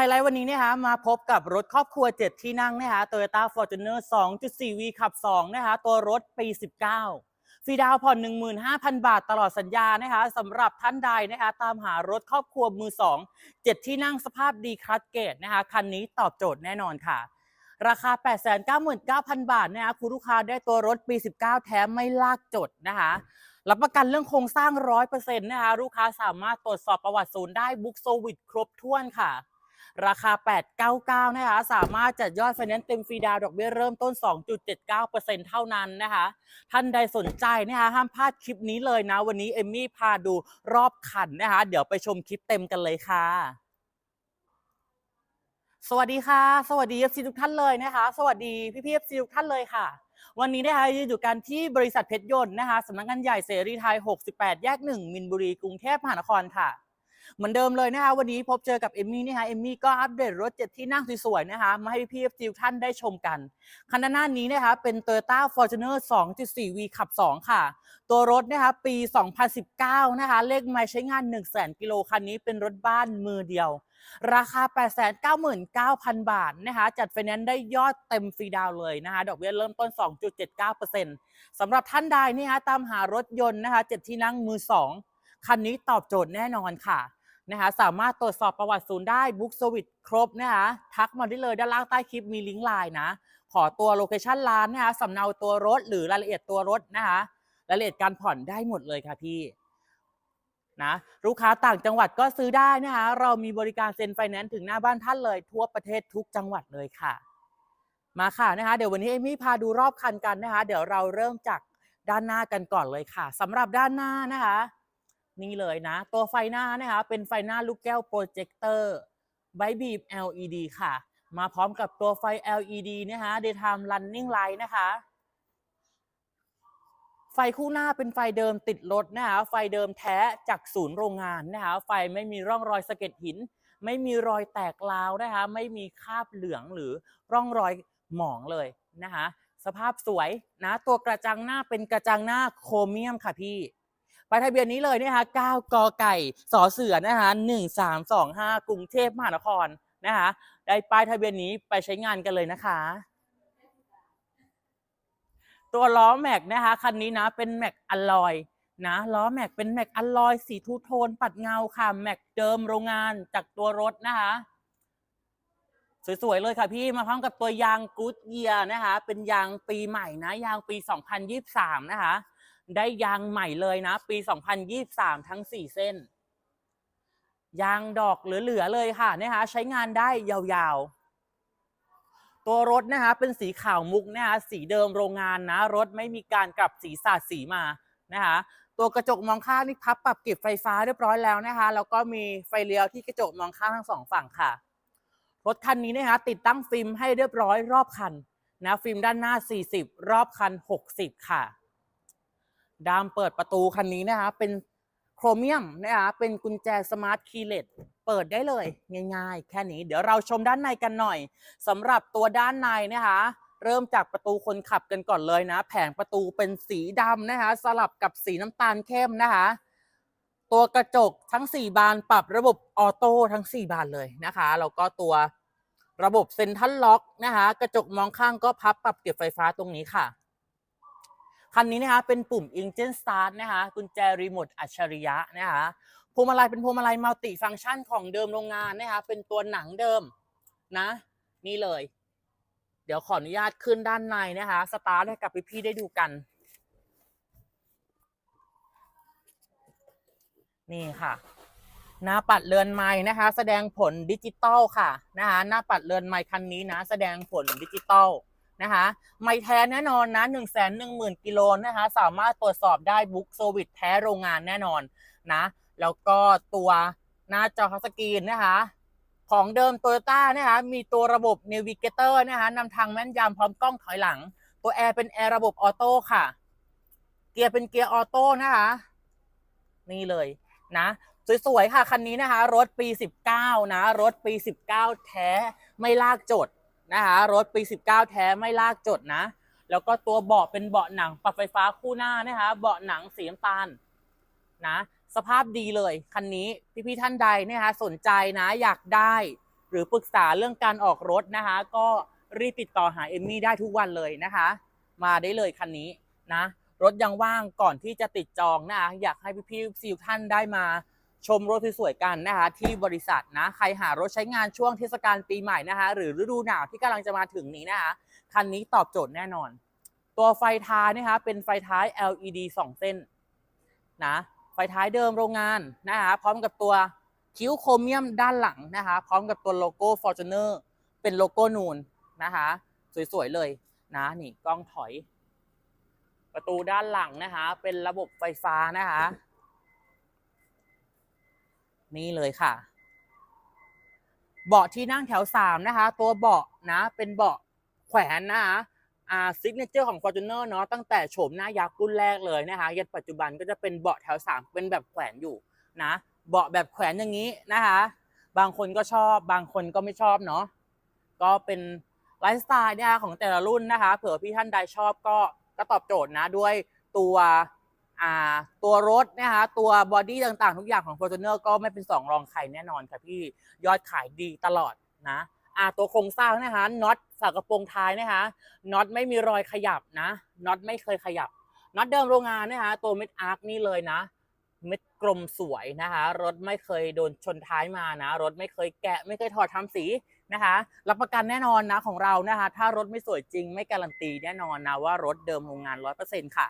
ไฮไลท์วันนี้เนะคะมาพบกับรถครอบครัว 7 ที่นั่งนะคะ Toyota Fortuner 2.4V ขับ2นะคะตัวรถปี 19 ฟรีดาวน์ผ่อน 15,000 บาทตลอดสัญญานะคะสำหรับท่านใดนะคะตามหารถครอบครัวมือ 2 7 ที่นั่งสภาพดีคัสเกตนะคะคันนี้ตอบโจทย์แน่นอนค่ะ ราคา 899,000 บาทนะคะคุณลูกค้าได้ตัวรถปี 19 แถมไม่ลากจดนะคะรับประกันเรื่องโครงสร้าง 100%นะคะลูกค้าสามารถตรวจสอบประวัติศูนย์ได้บุ๊กโซวิดครบถ้วนค่ะ ราคา 899 นะคะ สามารถจัดยอดไฟแนนซ์เต็มฟรีดาวดอกเบี้ยเริ่มต้น 2.79%เท่านั้นนะคะ ท่านใดสนใจนะคะห้ามพลาดคลิปนี้เลยนะ วันนี้เอมมี่พาดูรอบคันนะคะ เดี๋ยวไปชมคลิปเต็มกันเลยค่ะสวัสดีค่ะ สวัสดีเอฟซีทุกท่านเลยนะคะ สวัสดีพี่พี่เอฟซีทุกท่านเลยค่ะ วันนี้นะคะยืนอยู่กันที่บริษัทเพชรยนต์นะคะสำนักงานใหญ่เสรีไทย 68 แยก 1 มินบุรี กรุงเทพมหานครค่ะ เหมือนเดิมเลยนะคะวันนี้พบเจอกับเอมมี่นะคะเอมมี่ก็อัปเดตรถเจ็ดที่นั่งสวยๆนะคะมาให้พี่ๆทุกท่านได้ชมกันคันหน้านี้นะคะเป็น Toyota Fortuner 2.4V ขับ 2 ค่ะ ตัวรถนะคะปี 2019 นะคะเลขไมล์ใช้งาน 1 0 0 0 0 0กิโลคันนี้เป็นรถบ้านมือเดียว ราคา 899,000 บาทนะคะจัดไฟแนนซ์ได้ยอดเต็มฟรีดาวเลยนะคะดอกเบี้ยเริ่มต้น 2.79%สำหรับท่านใดนี่คะตามหารถยนต์นะคะเจ็ดที่นั่งมือ 2 คันนี้ตอบโจทย์แน่นอนค่ะ นะคะสามารถตรวจสอบประวัติศูนย์ได้บุ๊กสวิตครบนะคะทักมาได้เลยด้านล่างใต้คลิปมีลิงก์ไลน์นะขอตัวโลเคชันร้านนะคะสำเนาตัวรถหรือรายละเอียดตัวรถนะคะรายละเอียดการผ่อนได้หมดเลยค่ะพี่นะลูกค้าต่างจังหวัดก็ซื้อได้นะคะเรามีบริการเซ็นไฟแนนซ์ถึงหน้าบ้านท่านเลย ทั่วประเทศทุกจังหวัดเลยค่ะ มาค่ะนะคะเดี๋ยววันนี้เอมี่พาดูรอบคันกันนะคะ เดี๋ยวเราเริ่มจากด้านหน้ากันก่อนเลยค่ะสำหรับด้านหน้านะคะ นี่เลยนะ ตัวไฟหน้านะคะเป็นไฟหน้าลูกแก้วโปรเจคเตอร์ไบบีม LED ค่ะ มาพร้อมกับตัวไฟ LED นะคะ Daytime Running Light นะคะ ไฟคู่หน้าเป็นไฟเดิมติดรถนะคะ ไฟเดิมแท้จากศูนย์โรงงานนะคะ ไฟไม่มีร่องรอยสะเก็ดหิน ไม่มีรอยแตกราวนะคะ ไม่มีคราบเหลืองหรือร่องรอยหมองเลยนะคะ สภาพสวยนะ ตัวกระจังหน้าเป็นกระจังหน้าโครเมียมค่ะพี่ ป้ายทะเบียนนี้เลยนะคะ9กไก่สอเสือนะคะ1325 กรุงเทพมหานครนะคะได้ป้ายทะเบียนนี้ไปใช้งานกันเลยนะคะ ตัวล้อแม็กนะคะคันนี้นะเป็นแม็กอลลอยนะล้อแม็กเป็นแม็กอลลอยสีทูโทน ปัดเงาค่ะแม็กเดิมโรงงานจากตัวรถนะคะสวยๆเลยค่ะพี่มาพร้อมกับตัวยางกู๊ดเยียนะคะ เป็นยางปีใหม่นะ ยางปี 2023 นะคะ ได้ยางใหม่เลยนะ ปี 2023 ทั้ง 4 เส้น ยางดอกเหลือ ๆ เลยค่ะนะคะใช้งานได้ยาวๆ ตัวรถนะคะเป็นสีขาวมุกนะคะสีเดิมโรงงานนะ รถไม่มีการกลับสีสาดสีมานะคะตัวกระจกมองข้างนี่พับปรับเก็บไฟฟ้าเรียบร้อยแล้วนะคะแล้วก็มีไฟเลี้ยวที่กระจกมองข้างทั้งสองฝั่งค่ะ รถคันนี้นะคะติดตั้งฟิล์มให้เรียบร้อยรอบคันนะฟิล์มด้านหน้า 40 รอบคัน 60 ค่ะ ดามเปิดประตูคันนี้นะคะเป็นโครเมียมนะคะเป็นกุญแจสมาร์ทคีย์เลสเปิดได้เลยง่ายๆ แค่นี้เดี๋ยวเราชมด้านในกันหน่อยสำหรับตัวด้านในนะคะเริ่มจากประตูคนขับกันก่อนเลยนะ แผงประตูเป็นสีดำนะคะ สลับกับสีน้ำตาลเข้มนะคะ ตัวกระจกทั้ง 4 บานปรับระบบออโต้ทั้ง 4 บานเลยนะคะแล้วก็ตัวระบบเซ็นทรัลล็อกนะคะ กระจกมองข้างก็พับปรับเก็บไฟฟ้าตรงนี้ค่ะ คันนี้นะคะเป็นปุ่ม Engine Start นะคะกุญแจรีโมทอัจฉริยะนะคะพวงมาลัยเป็นพวงมาลัยมัลติฟังก์ชันของเดิมโรงงานนะคะเป็นตัวหนังเดิมนะ นี่เลย เดี๋ยวขออนุญาตขึ้นด้านในนะคะสตาร์ทให้กับพี่ๆได้ดูกันนี่ค่ะ หน้าปัดเรือนไม้นะคะ แสดงผลดิจิตอลค่ะนะคะหน้าปัดเรือนไม้คันนี้นะ แสดงผลดิจิตอล นะคะ ไม่แท้แน่นอนนะ1นึ่งแสนหนึ่งหมื่นกิโลนะคะ สามารถตรวจสอบได้บุ๊กโซวิตแท้โรงงานแน่นอนนะ แล้วก็ตัวหน้าจอทัชสกรีนนะคะของเดิมโตโยต้านะคะมีตัวระบบ Navigator นะคะนำทางแม่นยำพร้อมกล้องถอยหลัง ตัวแอร์เป็นแอร์ระบบออโต้ค่ะ เกียร์เป็นเกียร์ออโต้นะคะ นี่เลยนะ สวย ๆ ค่ะ คันนี้นะคะ รถปี 19 นะ รถปี 19 แท้ไม่ลากจด นะคะรถปี 19 แท้ไม่ลากจดนะ แล้วก็ตัวเบาะเป็นเบาะหนังปรับไฟฟ้าคู่หน้านะคะเบาะหนังสีน้ำตาลนะสภาพดีเลยคันนี้พี่ๆท่านใดนะคะสนใจนะอยากได้ หรือปรึกษาเรื่องการออกรถนะคะ ก็รีบติดต่อหาเอมมี่ได้ทุกวันเลยนะคะ มาได้เลยคันนี้นะ รถยังว่างก่อนที่จะติดจองนะคะอยากให้พี่ๆซิลท่านได้มา ชมรถสวยๆกันนะคะที่บริษัทนะใครหารถใช้งานช่วงเทศกาลปีใหม่นะคะหรือฤดูหนาวที่กำลังจะมาถึงนี้นะคะคันนี้ตอบโจทย์แน่นอน ตัวไฟท้ายนะคะเป็นไฟท้าย LED 2 เส้นนะไฟท้ายเดิมโรงงานนะคะพร้อมกับตัวคิ้วโครเมียมด้านหลังนะคะพร้อมกับตัวโลโก้ Fortuner เป็นโลโก้นูนนะคะสวยๆเลยนะนี่กล้องถอย ประตูด้านหลังนะคะเป็นระบบไฟฟ้านะคะ นี่เลยค่ะ เบาะที่นั่งแถวสามนะคะ ตัวเบาะนะ เป็นเบาะแขวนนะคะอ่าซิกเนเจอร์ของ Fortuner เนาะตั้งแต่โฉมหน้ายักษ์รุ่นแรกเลยนะคะยันปัจจุบันก็จะเป็นเบาะแถวสามเป็นแบบแขวนอยู่นะเบาะแบบแขวนอย่างนี้นะคะ บางคนก็ชอบบางคนก็ไม่ชอบเนาะก็เป็นไลฟ์สไตล์นะคะของแต่ละรุ่นนะคะ เผื่อพี่ท่านใดชอบก็ก็ตอบโจทย์นะด้วยตัว อ่าตัวรถนะคะตัวบอดี้ต่างๆ ทุกอย่างของ Fortuner ก็ไม่เป็นสองรองใครแน่นอนค่ะพี่ยอดขายดีตลอดนะอ่าตัวโครงสร้างนะคะน็อตฝากระโปรงท้ายนะคะน็อตไม่มีรอยขยับนะน็อตไม่เคยขยับน็อตเดิมโรงงานนะคะตัวเม็ดอาร์คนี่เลยนะเม็ดกลมสวยนะคะรถไม่เคยโดนชนท้ายมานะรถไม่เคยแกะไม่เคยถอดทำสีนะคะรับประกันแน่นอนนะของเรานะคะถ้ารถไม่สวยจริงไม่การันตีแน่นอนนะว่ารถเดิมโรงงานร้อยเปอร์เซ็นค่ะ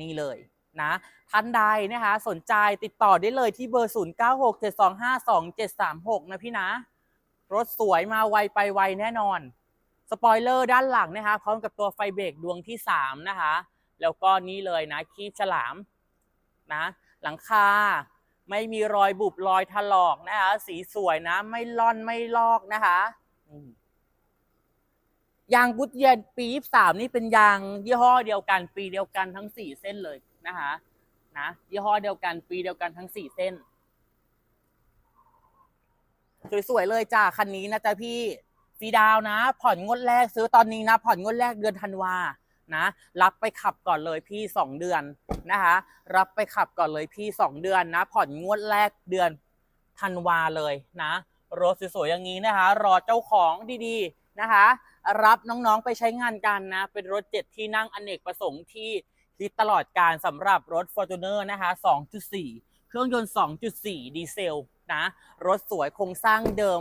นี่เลยนะท่านใดนะคะสนใจติดต่อได้เลยที่เบอร์ 0 9 6 7 2 5 2 7 3 6 นะพี่นะ รถสวยมาไวไปไวแน่นอน สปอยเลอร์ด้านหลังนะคะ พร้อมกับตัวไฟเบรกดวงที่ 3 นะคะ แล้วก็นี่เลยนะ คีบฉลามนะหลังคาไม่มีรอยบุบรอยถลอกนะคะ สีสวยนะ ไม่ล่อนไม่ลอกนะคะ ยางกุดเย็นปีสามนี่เป็นยางยี่ห้อเดียวกันปีเดียวกันทั้งสี่เส้นเลยนะคะนะยี่ห้อเดียวกันปีเดียวกันทั้งสี่เส้นสวยๆเลยจ้าคันนี้นะจ๊ะพี่ฟรีดาวน์นะ ผ่อนงวดแรกซื้อตอนนี้นะ ผ่อนงวดแรกเดือนธันวานะ รับไปขับก่อนเลยพี่สองเดือนนะคะ รับไปขับก่อนเลยพี่สองเดือนนะ ผ่อนงวดแรกเดือนธันวาเลยนะรถสวยๆอย่างนี้นะคะ รอเจ้าของดีๆนะคะ รับน้องๆไปใช้งานกันนะ เป็นรถเจ็ดที่นั่งอเนกประสงค์ที่ฮิตตลอดการสำหรับรถ Fortuner นะคะ 2.4 เครื่องยนต์ 2.4 ดีเซลนะ รถสวยโครงสร้างเดิม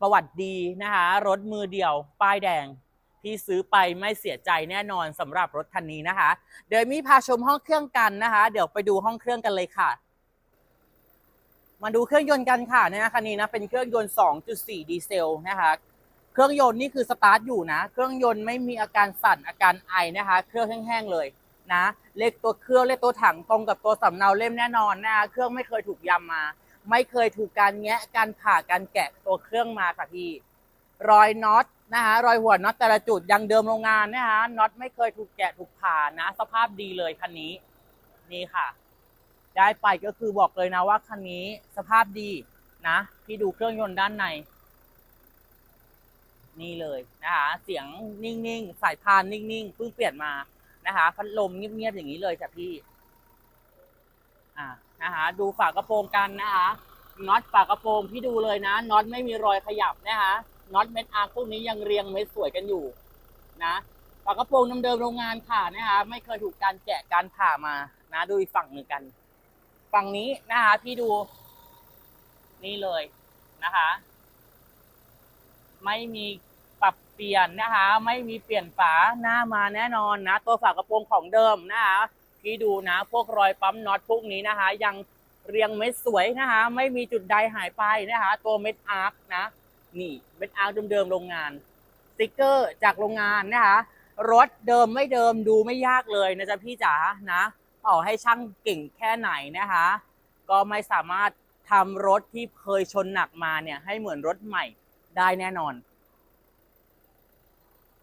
ประวัติดีนะคะ รถมือเดียว ป้ายแดงที่ซื้อไปไม่เสียใจแน่นอนสำหรับรถคันนี้นะคะ เดี๋ยวมีพาชมห้องเครื่องกันนะคะ เดี๋ยวไปดูห้องเครื่องกันเลยค่ะ มาดูเครื่องยนต์กันค่ะเนี่ยนะคันนี้นะเป็นเครื่องยนต์ 2.4 ดีเซลนะคะ เครื่องยนต์นี่คือสตาร์ทอยู่นะ เครื่องยนต์ไม่มีอาการสั่นอาการไอนะคะ เครื่องแห้งๆเลยนะ เลขตัวเครื่องเลขตัวถังตรงกับตัวสำเนาเล่มแน่นอนนะคะเครื่องไม่เคยถูกยำมา ไม่เคยถูกการแงะการผ่าการแกะตัวเครื่องมาค่ะพี่รอยน็อตนะคะรอยหัวน็อตแต่ละจุดยังเดิมโรงงานนะคะน็อตไม่เคยถูกแกะถูกผ่านะ สภาพดีเลยคันนี้ นี่ค่ะ ได้ไปก็คือบอกเลยนะว่าคันนี้สภาพดีนะ พี่ดูเครื่องยนต์ด้านใน นี่เลยนะคะ เสียงนิ่งๆ สายพานนิ่งๆ เพิ่งเปลี่ยนมานะคะ พัดลมเงียบๆอย่างนี้เลยจ้ะพี่ อ่านะคะ ดูฝากระโปรงกันนะคะน็อตฝากระโปรงพี่ดูเลยนะน็อตไม่มีรอยขยับนะคะน็อตเม็ดอาร์พวกนี้ยังเรียงเม็ดสวยกันอยู่ นะฝากระโปรงเดิมๆโรงงานค่ะนะคะไม่เคยถูกการแกะการผ่ามา นะดูฝั่งหนึ่งกัน ฝั่งนี้นะคะ พี่ดู นี่เลยนะคะ ไม่มี เปลี่ยนนะคะ ไม่มีเปลี่ยนฝาหน้ามาแน่นอนนะ ตัวฝากระโปรงของเดิมนะคะพี่ดูนะ พวกรอยปั๊มน็อตพวกนี้นะคะ ยังเรียงเม็ดสวยนะคะ ไม่มีจุดใดหายไปนะคะ ตัวเม็ดอาร์คนะ นี่เม็ดอาร์คเดิมๆโรงงานสติกเกอร์จากโรงงานนะคะรถเดิมไม่เดิมดูไม่ยากเลยนะจ๊ะพี่จ๋านะต่อให้ช่างเก่งแค่ไหนนะคะ ก็ไม่สามารถทำรถที่เคยชนหนักมาเนี่ยให้เหมือนรถใหม่ได้แน่นอน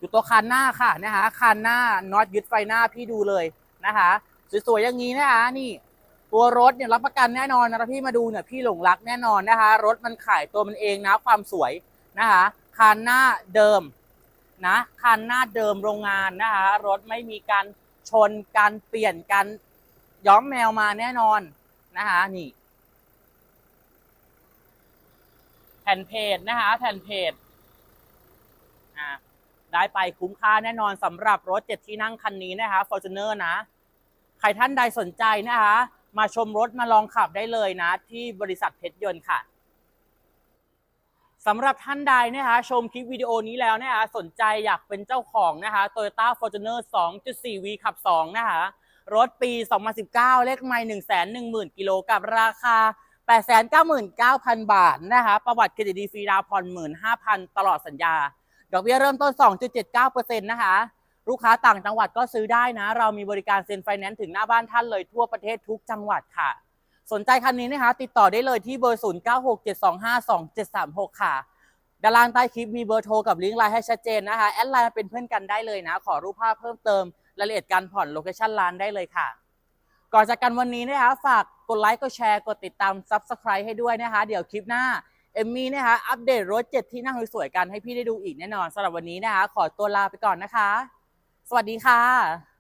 อยู่ตัวคันหน้าค่ะนะคะคันหน้าน็อตยึดไฟหน้าพี่ดูเลยนะคะสวยๆอย่างนี้นะคะนี่ตัวรถเนี่ยรับประกันแน่นอนนะพี่มาดูเนี่ยพี่หลงรักแน่นอนนะคะ รถมันขายตัวมันเองนะความสวยนะคะคันหน้าเดิมนะคันหน้าเดิมโรงงานนะคะรถไม่มีการชนการเปลี่ยนการย้อมแมวมาแน่นอนนะคะนี่แผ่นเพจนะคะแผ่นเพจ ได้ไปคุ้มค่าแน่นอนสำหรับรถเจ็ดที่นั่งคันนี้นะคะ Fortuner นะ ใครท่านใดสนใจนะคะ มาชมรถมาลองขับได้เลยนะ ที่บริษัทเพชรยนต์ค่ะสำหรับท่านใดนะคะชมคลิปวิดีโอนี้แล้วนะคะสนใจอยากเป็นเจ้าของนะคะ Toyota Fortuner 2.4V ขับ 2 นะคะ รถปี 2019 เลขไม่110,000 กิโลกับราคา 899,000 บาทนะคะ ประวัติเครดิตดีฟรีดาวน์ผ่อน15,000 ตลอดสัญญา ดอกเบี้ยเริ่มต้น 2.79%นะคะ ลูกค้าต่างจังหวัดก็ซื้อได้นะ เรามีบริการเซ็นไฟแนนซ์ถึงหน้าบ้านท่านเลยทั่วประเทศทุกจังหวัดค่ะ สนใจคันนี้นะคะ ติดต่อได้เลยที่เบอร์ 0967252736 ค่ะ ด้านล่างใต้คลิปมีเบอร์โทรกับลิงก์ไลน์ให้ชัดเจนนะคะ แอดไลน์เป็นเพื่อนกันได้เลยนะ ขอรูปภาพเพิ่มเติมรายละเอียดการผ่อนโลเคชั่นร้านได้เลยค่ะ ก่อนจากกันวันนี้นะคะ ฝากกดไลค์ กดแชร์ กดติดตาม Subscribe ให้ด้วยนะคะ เดี๋ยวคลิปหน้า เอมมี่นะคะ อัปเดตรถเจ็ดที่นั่งสวยๆกันให้พี่ได้ดูอีกแน่นอนสำหรับวันนี้นะคะ ขอตัวลาไปก่อนนะคะ สวัสดีค่ะ